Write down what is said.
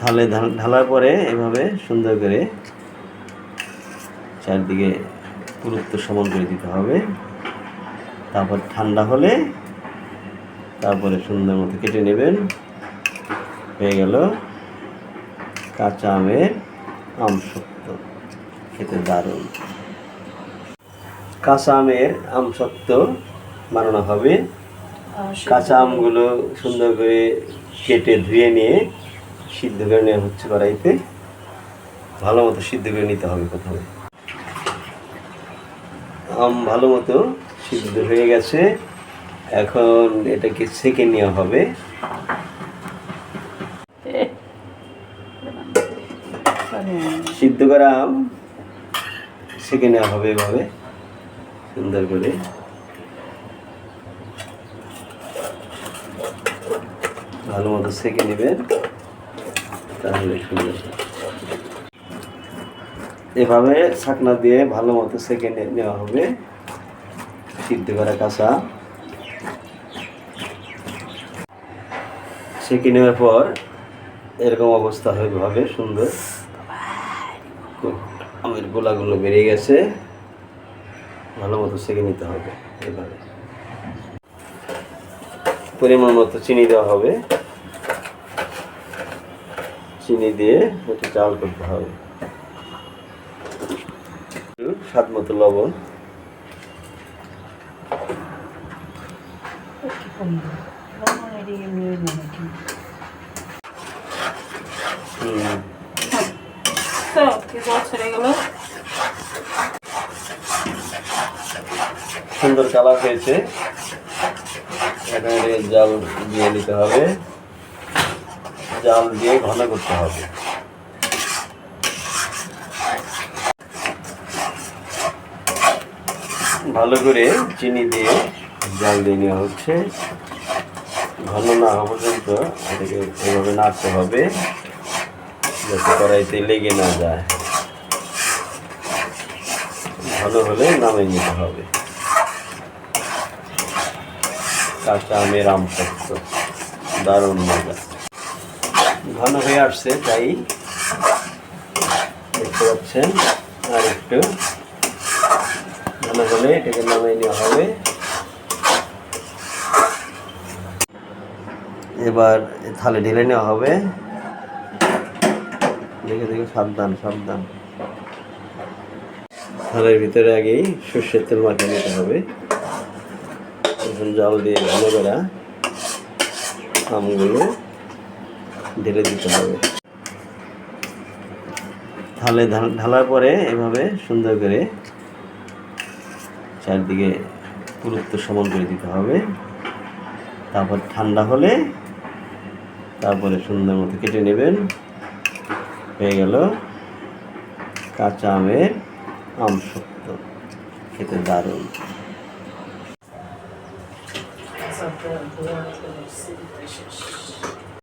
থালে ঢালার পরে এভাবে সুন্দর করে চারদিকে পুরুত্ব সমান করে দিতে হবে। তারপর ঠান্ডা হলে তারপরে সুন্দর মতো কেটে নেবেন। হয়ে গেল কাঁচা আমের আমসত্ব খেতে দারুণ। কাঁচা আমের আমসত্ব বানানো হবে। কাঁচা আমগুলো সুন্দর করে কেটে ধুয়ে নিয়ে সিদ্ধ করে নেওয়া হচ্ছে কড়াইতে। ভালো মতো সিদ্ধ করে নিতে হবে প্রথমে। আম ভালো মতো সিদ্ধ হয়ে গেছে। এখন এটাকে সেকে নেওয়া হবে। সিদ্ধ করা আম সেকে নেওয়া হবে এভাবে, সুন্দর করে। ভালো মতো সেকে নেবেন। তাহলে সুন্দর এভাবে ছাকনা দিয়ে ভালো মতো সেকে নেওয়া হবে। সিদ্ধ করা কাঁচা। সেকে নেওয়ার পর এরকম অবস্থা হবে হবে সুন্দর। আমের গোলাগুলো বেড়ে গেছে। ভালো মতো সেকে নিতে হবে এভাবে। পরিমাণ মতো চিনি দেওয়া হবে। চিনি দিয়ে একটু চাল করতে হবে। স্বাদ মতো লবণ। সুন্দর কালার হয়েছে। এখানে জাল দিয়ে নিতে হবে। জাল দিয়ে ঘন করতে হবে। ভালো করে চিনি দিয়ে জাল দিয়ে নেওয়া হচ্ছে। ঘন না হওয়া পর্যন্ত এটাকে এভাবে নাড়তে হবে যাতে কড়াইতে লেগে না যায়। ভালো হলে নামিয়ে নিতে হবে। কাঁচা আমের আম দারুণ মজা। ঘন হয়ে আসছে, তাই দেখতে পাচ্ছেন। আর একটু ঘন হলে এটাকে নামিয়ে নেওয়া হবে। এবার থালে ঢেলে নেওয়া হবে। দেখে দেখে সাবধান সাবধান। থালের ভিতরে আগেই সর্ষের তেল মাখিয়ে নিতে হবে। জল দিয়ে ভালো করে আমগুলো। ঢেলে দিতে হবে। থালে ঢা- ঢালার পরে এভাবে সুন্দর করে চারদিকে পুরুত্ব সমান করে দিতে হবে। তারপর ঠান্ডা হলে তারপরে সুন্দর মতো কেটে নেবেন। হয়ে গেল কাঁচা আমের আমসত্ব খেতে দারুণ। Hepsi শেষ